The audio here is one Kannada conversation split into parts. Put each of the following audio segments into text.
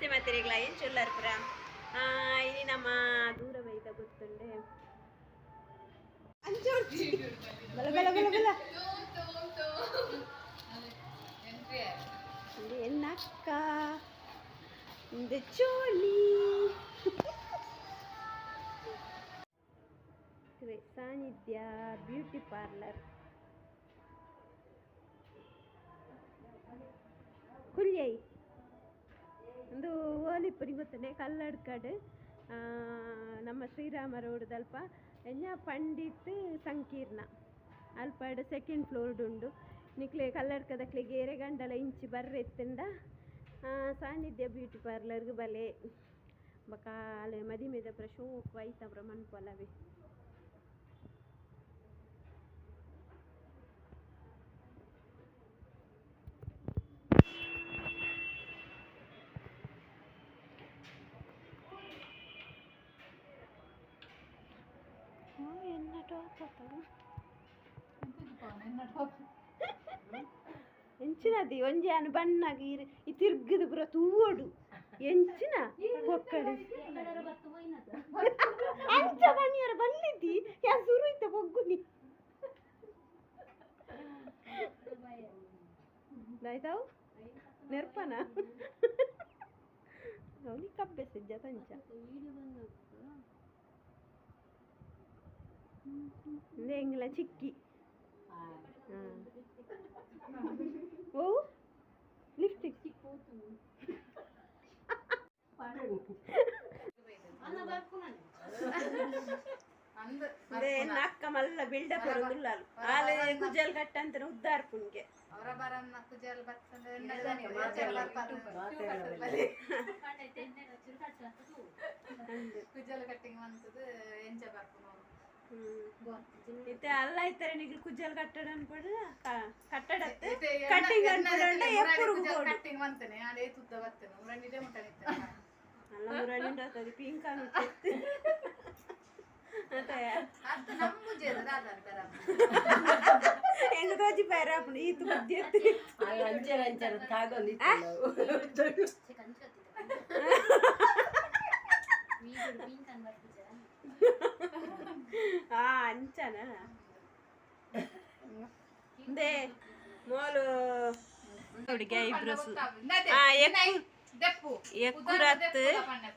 ನಮಸ್ತೆ ಮಾತಿರಿಗಳ ಏನು ಚೊಲ್ಲರ್ಪುರ ಇಲ್ಲಿ ನಮ್ಮ ದೂರ ವೈದ ಗೊತ್ತುಂಡೆ என்னக்க இந்த சோலி சாநித்யா பியூட்டி பார்லர் குல்யை ಗೊತ್ತನೆ ಕಲ್ಲಡ್ಕಡ್ ಆ, ನಮ್ಮ ಶ್ರೀರಾಮ ರೋಡ್ ದಲ್ಪ ಎಂಜ ಪಂಡಿತ್ ಸಂಕೀರ್ಣ. ಅಲ್ಪಡ್ ಸೆಕೆಂಡ್ ಫ್ಲೋರ್ಡ್ ಉಂಡು ನಿಕ್ಲೆ ಗೇರೆ ಎರೆಗಂಡಲ ಇಂಚಿ ಬರ್ರೆತ್ತಂಡ ಸಾನ್ನಿಧ್ಯ ಬ್ಯೂಟಿ ಪಾರ್ಲರ್ಗೆ ಬಲೆ. ಬಕಾಲೆ ಮದಿಮೆದ ಪ್ರಶೋಕ್ ವೈತವ್ರ ಮನ್ಪೊಲವೆ. ಎಂಚಿನದಿ ಒಂಜಿ ಅನು ಬಣ್ಣಗ ಇರ್ ಈ ತಿರ್ಗದು ಪುರ ತೂವೋಡು ಎಂಚಿನ ಕೊಕ್ಕಡೆ ಅಂಚ ಬನ್ನಿಯರ ಬಲ್ಲಿದ್ದಿ ಯಾ ಸುರು ಇತ್ತ ಬೊಗ್ಗುನಿ ದಾಯ್ತಾವು ನೆರ್ಪನ ಅವನಿ ಕಬ್ಬೆ ಸಿಜ್ಜ ತಂಚ ಎಂಗ್ಲ ಚಿಕ್ಕಿ ಓ ಲಿಪ್ಸ್ಟಿಕ್ ಅದೇ ನಕ್ಕ ಮಲ್ಲ ಬಿಲ್ಡಪ್ ಬರೋದಿಲ್ಲ ಆಲೆ ಗುಜಲ್ ಕಟ್ಟ ಅಂತ ಉದ್ದಾರ್ಪುನ್ಗೆ ಅವರ ಬರನ್ನ ಕುಜಲ್ ಬರ್ತದೆ ಅಂದು ಕುಜಲ್ ಕಟ್ಟಿಂಗ್ ಬಂತದು ಎಂಚ ಬರ್ಪುನು ಇತ್ತೆ ಅಲ್ಲ ಇತ್ತಾರೆ నీకు కుజ్జలు ಕಟ್ಟಡ ಅನ್ಪಡ ಕಟ್ಟಡ ಕಟ್ಟಿಂಗ್ ಅನ್ಪಡ ಎಪ್ಪುರು ಕಟ್ಟಿಂಗ್ ಬಂತನೆ ಆನೆ ತುದ್ದ ಬರ್ತೇನೆ ಊರನ್ನಿದೆ ಮುಟ್ಟ ನಿಂತೇನೆ ಅಲ್ಲ ಮುರಳಿಂದ ಅದು ಪಿಂಕ್ ಅನ್ನು ಅದೇ. ಅದು ನಮ್ಮ ಮುಜೆ ಅದಂತರ ಹೆಂಗ ತೋಜಿ ಪೈರ ಅಪ್ಪನ ಈತು ಬುದ್ಧಿ ಎತ್ತಿ ಅಂಚರ ಅಂಚರ ತಾಗೊಂಡಿ ಆ ಅಂಚನ ದೇ ಮೋಲು ಹುಡುಗಿ ಐಬ್ರೋಸ್ ಆ ಎಕ್ಕು ದೆಪ್ಪು ಎಕ್ಕುರತ್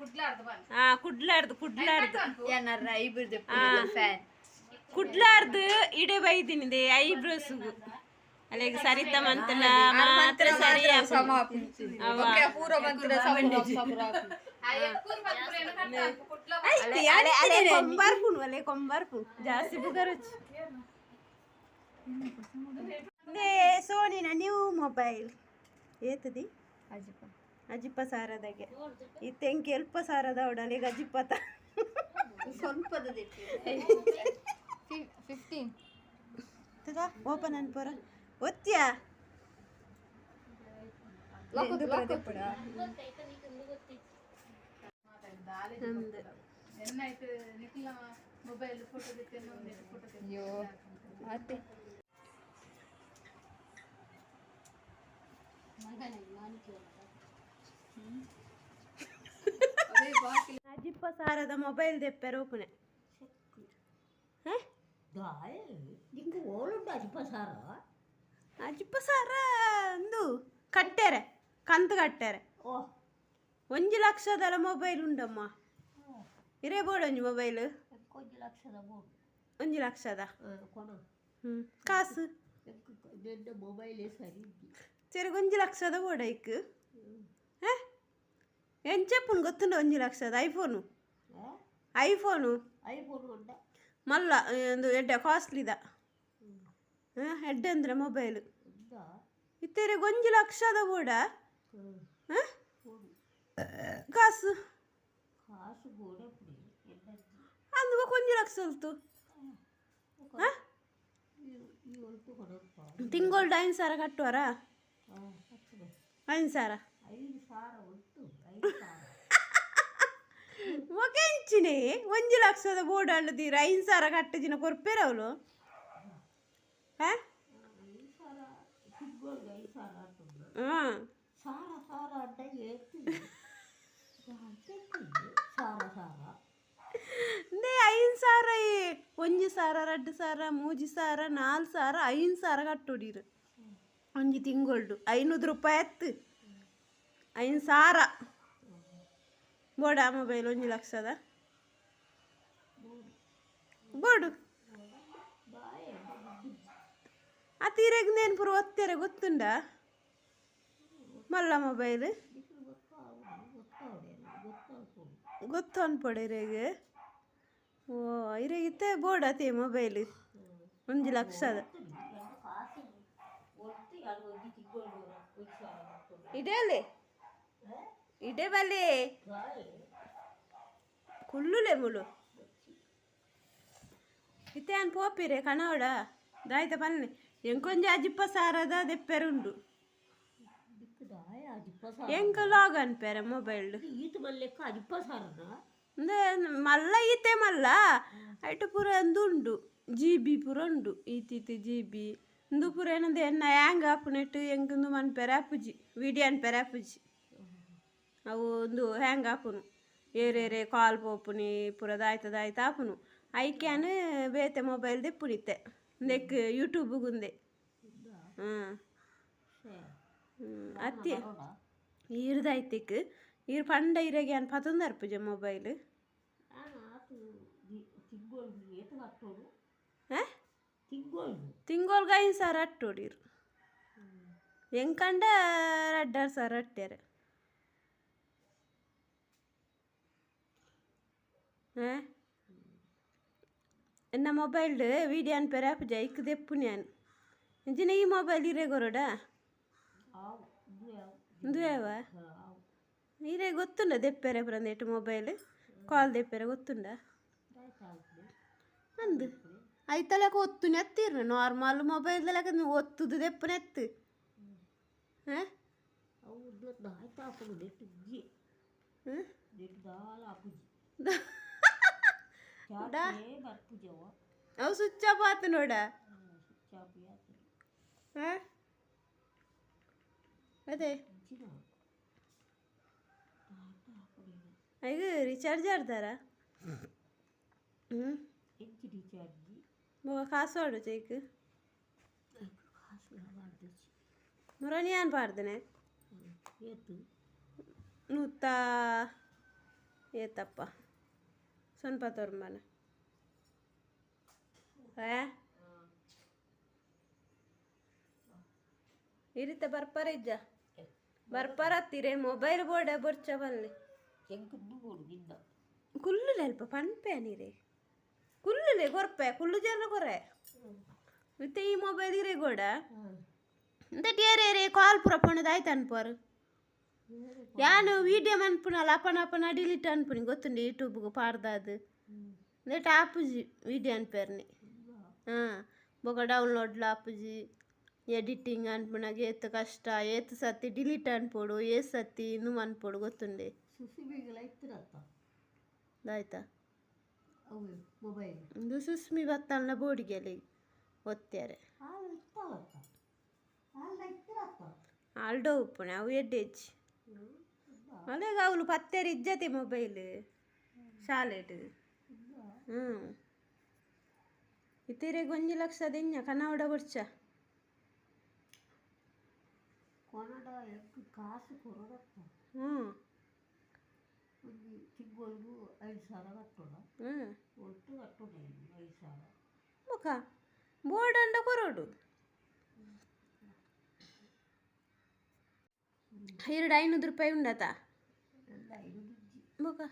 ಕುಡ್ಲಾರ್ದು ಬಂದು ಆ ಕುಡ್ಲಾರ್ದು ಕುಡ್ಲಾರ್ದು ಏನಾರ ಐಬ್ರದ್ದು ಆ. ಫ್ಯಾನ್ ಕುಡ್ಲಾರ್ದು ಇಡೆ ಬೈದಿನಿದೆ ಐಬ್ರೋಸ್ಗು ಅಲ್ಲಿಗೆ ಸರಿತ ಮಂತಲ ಮಾತ್ರ ಸರಿ ಅವ ಪೂರ ಮಂತ್ರ ಆ ಎಕ್ಕೂರ್ ಬರ್ಪುರೇನು ಕಟ್ಟಾಕು ಕುಡ್ಲ ಐತಿ, ಅಲೆ ಕೊಂಬರ್ಪುಣು ಅಲೆ ಕೊಂಬರ್ಪುಣು ಜಾಸ್ತಿ ಬುಗರುಚಿ ದೇ ಸೋನಿನ ನ್ಯೂ ಮೊಬೈಲ್ ಏತದಿ ಅಜಿಪ್ಪ ಸಾರದಾಗೆ ಈ ತೆಂಕಿ ಎಲ್ಪ ಸಾರದ ಅವಡಲ್ಲಿ ಈಗ ಅಜಿಪ್ಪತ ಸ್ವಲ್ಪದ ಫಿಫ್ಟೀನ್ ಓಪನ್ ಅನ್ಪೋರ ಒತ್ತ್ಯಾ ನಮ್ದು ಎನ್ನಾಯ್ತು ನಿಖಿಲ ಮೊಬೈಲ್ ಫೋಟೋ ತೆಗೆದು ಒಂದೆರಡು ಫೋಟೋ ಅಯ್ಯೋ ಮತ್ತೆ ಅಜಿಪ್ಪ ಸಾರದ ಮೊಬೈಲ್ ದೆಪ್ಪೆ ರೋಕುನೆ ನಿಂಗೆ ಓಳುಂಡು ಅಜ್ಪ ಸಾರ ಅಜಿಪ್ಪ ಸಾರ ಅಂದು ಕಟ್ಟೆರೆ ಕಂತು ಕಟ್ಟೆರೆ. ಒಂಜಿ ಲಕ್ಷದಲ ಮೊಬೈಲ್ ಉಂಡಮ್ಮ ಇರೇ ಬೋರ್ಡ್ ಒಂಜಿ ಮೊಬೈಲ್ ಒಂಜಿ ಲಕ್ಷದ ಒಂಜಿ ಲಕ್ಷದ? ಹ್ಞೂ ಕಾಸು? ಮೊಬೈಲೇ ಸರಿ ಸರಿ ಒಂಜಿ ಲಕ್ಷದ ಬೋರ್ಡ್ ಐಕ್. ಹೇ? ಎಂಚೆಪ್ಪುನ್ ಗೊತ್ತುಂಡ ಒಂಜಿ ಲಕ್ಷದ? ಐಫೋನು? ಐಫೋನು? ಐಫೋನ್ ಮಲ್ಲ ಒಂದು ಎಡ್ಡ ಕಾಸ್ಟ್ಲಿದ ಹಾಂ ಹೆಡ್ ಅಂದರೆ ಮೊಬೈಲ್ ಇತ್ತೇರೆ ಒಂಜಿ ಲಕ್ಷದ. ಹಾಂ? ಕಾಸು? ಕಾಸು ಗೋಡೆ ಪುಡಿ ಎಲ್ಲಜ್ಜಿ ಅಂದು ಒಂಜಿ ಲಕ್ಷ ಹೊಲ್ತು ತಿಂಗಳು ಐದು ಸಾವಿರ ಕಟ್ಟುವರ? ಐದು ಸಾವಿರ ಮೊಗೆಂಚಿನೆ ಒಂಜಿ ಲಕ್ಷದ ಬೋರ್ಡ್ ಅಲ್ಲದಿರ ಐದು ಸಾವಿರ ಕಟ್ಟಿದಿನ ಕೊರ್ಪೇರವಳು ಹಾ? ఒక్కోరు కలిసి ಐನ್ ಸಾರ ಒಂಜಿ ಸಾರ ರಡ್ಡು ಸಾರ ಮೂಜಿ ಸಾರ ನಾಲ್ ಸಾರ ಐನ್ ಸಾರ ಕಟ್ಟುಡೀರ್ ಒಂಜಿ ತಿಂಗೊಳ್ಡು ಐನೂರು ರೂಪಾಯಿ ಆಯ್ತು ಐನ್ ಸಾರ ಬೋಡ ಮೊಬೈಲ್ ಒಂಜಿ ಲಕ್ಷದ ಬೋಡು ಆ ತೀರೆಗ್ನೇನು ಪುರ ಒತ್ತಾರೆ ಗೊತ್ತುಂಡ? ಮಲ್ಲ ಮೊಬೈಲ್ ಗೊತ್ತು ಅನ್ಪಡೆ ಇರೆಗೆ? ಓ ಇರೆಗಿತ್ತೆ ಬೋರ್ಡ್ ಅತಿ ಮೊಬೈಲ್ ಒಂದು ಲಕ್ಷದ ಇಡೇಲಿ ಇಡೇ ಇಡೆ ಬಲೆ ಕುಲ್ಲುಲೆ ಮುಳು. ಇತ್ತೆ ಅನ್ ಪೋಪಿರೆ ಕಣವಡ ದಾಯ್ತ ಬನ್ನಿ ಎಂಕೊಂಜಿ ಅಜಿಪ್ಪ ಸಾರದ ದೆಪ್ಪೆರುಂಡು ಎಂಕ ಲಾಗ್ ಅನ್ಪೇರೆ ಮೊಬೈಲ್ ಈತ ಮಲ್ಲೆಕ್ಕ ಅಜಿಪ್ಪ ಸಾರನ ಅಂದ್ರೆ ಮಲ್ಲ ಈತೆ ಮಲ್ಲ. ಐಟು ಪೂರ ಉಂಡು ಜಿ ಬಿ ಪೂರ ಉಂಡು. ಈತೀತಿ ಜಿ ಬಿ ಇಂದು ಪೂರ ಏನಂದ ಎನ್ನ ಹ್ಯಾಂಗ್ ಆಪುನೆಟ್ಟು ಎಂಕೊಂದು ಮನ್ಪೆರೆ ಆಪುಜಿ ವಿಡಿಯೋ ಅನ್ಪೆರೆ ಆಪುಜಿ ಅವು ಒಂದು ಹ್ಯಾಂಗ್ ಆಪುನು ಏರೇರೆ ಕಾಲ್ ಪೋಪುನಿ ಪೂರ ದಾಯ್ತ ದಾಯ್ತ ಆಪುನು ಐಕ್ಯಾನ್ ಬೇತೆ ಮೊಬೈಲ್ ದೆಪ್ಪುನಿತ್ತೆ. ನೆಕ್ ಯೂಟ್ಯೂಬ್ಗುಂದೆ ಹಾಂ. ಅತ್ತೆ. ಈರ್ದಾಯ್ತಿಕ್ ಈರ್ ಪಂಡ ಇರಗೆ ಅನ್ ಪತೊಂದು ಪೂಜೆ ಮೊಬೈಲ್ ತಿಂಗೋಲ್ ಐದು ಸಾವಿರ ಅಟ್ಟೋಡಿರು ಎಂಕಂಡ ರಡ್ಡಾರು ಸಾವಿರ ಅಟ್ಟ್ಯಾರ? ಹಾಂ? ಎನ್ನ ಮೊಬೈಲ್ ವೀಡಿಯೋ ಅನ್ಪೇರ ಆಪುಜ ಇಕ್ ದೆಪ್ಪುನಿ ಅನ್ ಇಂಚಿನ ಈ ಮೊಬೈಲ್ ಇರೇ ಗೊರಡ ಆವು ಇದು ಯಾವ ಇಂದು ಯಾವ ಆವು ಇರೇ ಗೊತ್ತುಂಡ ದೆಪ್ಪೆರೆ ಬ್ರಂದೇಟು ಮೊಬೈಲ್ ಕಾಲ್ ದೆಪ್ಪೆರೆ ಗೊತ್ತುಂಡ ದಾಯ್ತಾಗ್ತದೆ ಅಂದು ಐತಲಕ ಒತ್ತುನೆ ಎತ್ತಿರ್ನ ನಾರ್ಮಲ್ ಮೊಬೈಲ್ದಲಕ ನೀವು ಒತ್ತುದು ದೆಪ್ಪನೆ ಎತ್ತು ಹಾಂ ಅವು ದಾಯ್ತ ಹಾಕೊಂಡು ನೆಟ್ಟು ಜಿ ಹಾಂ ನೆಟ್ಟು ದಾಲ ಹಾಪುಜಿ ಚಾಪೆ ಬರ್ಪುಜವ ಅವು ಸ್ವಿಚ್ ಆಫ್ ಆತು ನೋಡ ಚಾಪಿ ಆತು ಹಾಂ ಅದೇ ಚಿನ್ನ ದಾಯ್ತ ಹಾಕೊಂಡು ಈಗ ರಿಚಾರ್ಜ್ ಆಡ್ತಾರ ಹ್ಞೂ ಎಂಚಿ ರೀಚಾರ್ಜಿ ಮಗ ಕಾಸು ಆಡು ಚೈಕ್ ಕಾಸು ಮಾಡ್ದು ಮುರಾನಿ ಏನ್ ಪಾಡ್ದೇನೆ ಏತು ನೂತ ಏತಪ್ಪ ಸ್ವಲ್ಪ ತೋರ್ಮನ ಏ ಇರಿತ ಬರ್ಪಾರ ಇಜ್ಜ ಬರ್ಪಾರ ಹತ್ತಿರೆ ಮೊಬೈಲ್ ಬೋರ್ಡ ಬೊರ್ಚ ಬಲ್ಲಿ ಕುಲ್ಲುಲೆ ಅಲ್ಪ ಪನ್ಪೆ ನೀರೆ ಕುಲ್ಲುಲೆ ಕೊರ್ಪೆ ಕುಲ್ಲು ಜನ ಕೊರೆ ಮತ್ತೆ ಈ ಮೊಬೈಲ್ ಇರೆ ಗೋಡ ಟೇರೆ ರೀ ಕಾಲ್ ಪುರ ಪಣದ ಆಯ್ತು ಅನ್ಪರು ಯಾನು ವಿಡಿಯೋ ಅನ್ಪುನಲ್ಲ ಅಪನ ಅಪನ ಡಿಲೀಟ್ ಅನ್ಪುನಿ ಗೊತ್ತುಂಡು ಯೂಟ್ಯೂಬ್ಗೆ ಪಾಡ್ದದು ನೆಟ್ ಆಪುಜಿ ವಿಡಿಯೋ ಅನ್ಪೇರ್ನಿ ಹಾಂ ಬೊಕ ಡೌನ್ಲೋಡ್ಲ ಆಪುಜಿ. ಎಡಿಟಿಂಗ್ ಅನ್ಪುನಾಗ ಏತ್ ಕಷ್ಟ ಏತ್ ಸತ್ತಿ ಡಿಲೀಟ್ ಅನ್ಪೋಡು ಏ ಸತಿ ಇನ್ನು ಅನ್ಪೋಡು ಗೊತ್ತುಂಡೆ. ಆಯ್ತಾ? ಇದು ಸುಸ್ಮಿ ಬತ್ತಲ್ನ ಬೋಡಿಗೆಲಿ ಇತ್ತಿರತ್ತ ಆಲ್ಡೋ ಉಪ್ಪುನೆ ಅವು ಎಡ್ಡೆಚ್ಚಿ ಅಲೆಗ ಅವಳು ಪತ್ತೇರಿ ಇಜ್ಜತಿ ಮೊಬೈಲ್ ಶಾಲೆಟ್ ಹ್ಞೂ ಇತ್ತಿರೆ ಗೊಂಜಿ ಲಕ್ಷದ ಇನ್ನ ಕನ್ನಡ ಬರ್ಚ ಕೊನಡ ಕಾಸು ಕೊರಡತ್ತ ಹ್ಞೂ ಒಂದು ತಿಂಗಳಿಗೂ ಐದು ಸಾವಿರ ಕಟ್ಟೋಣ. ಹ್ಞೂ ಒಟ್ಟು ಕಟ್ಟೋಣ ಐದು ಸಾವಿರ. ಮುಖ ಬೋರ್ಡ್ ಅಂಡ ಕೊರೋಡು ಎರಡು ಐನೂರು ರೂಪಾಯಿ ಉಂಡತ? ದುಡ್ಡು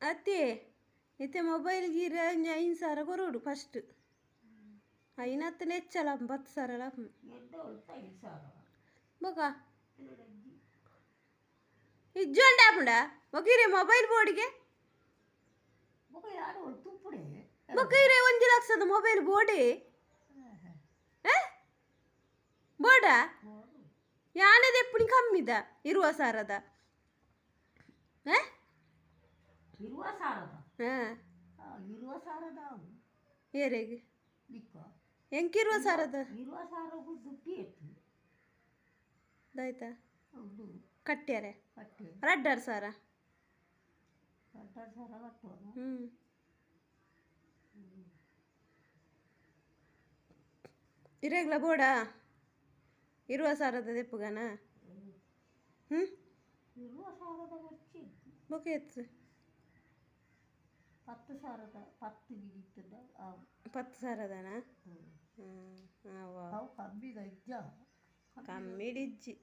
ಅತ್ತೆ ಇತ್ತೆ ಮೊಬೈಲ್ ಗೀರ ಐದು ಸಾವಿರ ಕೊರೋಡು ಫಸ್ಟ್ ಐನತ್ತು ಹೆಚ್ಚಲ್ಲ ಹತ್ತು ಸಾವಿರ ಸಾವಿರ ಮುಖ ಇಜ್ಜೊಂಡ ಆಪುಂಡ ಮೊಗಿರೆ ಮೊಬೈಲ್ ಬೋರ್ಡ್ಗೆ ಮಗ ಮೊಗಿರೆ ಒಂದು ಲಕ್ಷದ ಮೊಬೈಲ್ ಬೋರ್ಡೆ ಬೋರ್ಡ ಯಾನದ ಎಪ್ಪುನಿ ಕಮ್ಮಿದ ಇರುವ ಸಾರದ ಹಾ ಇರುವ ಸಾರದ ಹಾಂ ಆ, ಇರುವ ಸಾರದ ಯಾನದೆ ಪುಣಿ ಕಮ್ಮಿದ? ಇರುವ ಸಾರದ. ಎಂಕ ಇರುವ ದಾಯ್ತಾ ಹೌದು. ಕಟ್ಟ್ಯಾರೆ? ಕಟ್ಟೆ ರಡ್ಡರ್ ಸಾರ? ಹ್ಞೂ ಇರೆಗ್ಲ ಬೋಡ ಇರುವ ಸಾರದ ದೆಪ್ಪುಗನ ಹ್ಞೂ ಬೊಕೆ ಎತ್ತು ಪತ್ತು ಪತ್ತು ಸಾರದನ ಹ್ಞೂ ಕಮ್ಮಿ ಡಿಜ್ಜಿ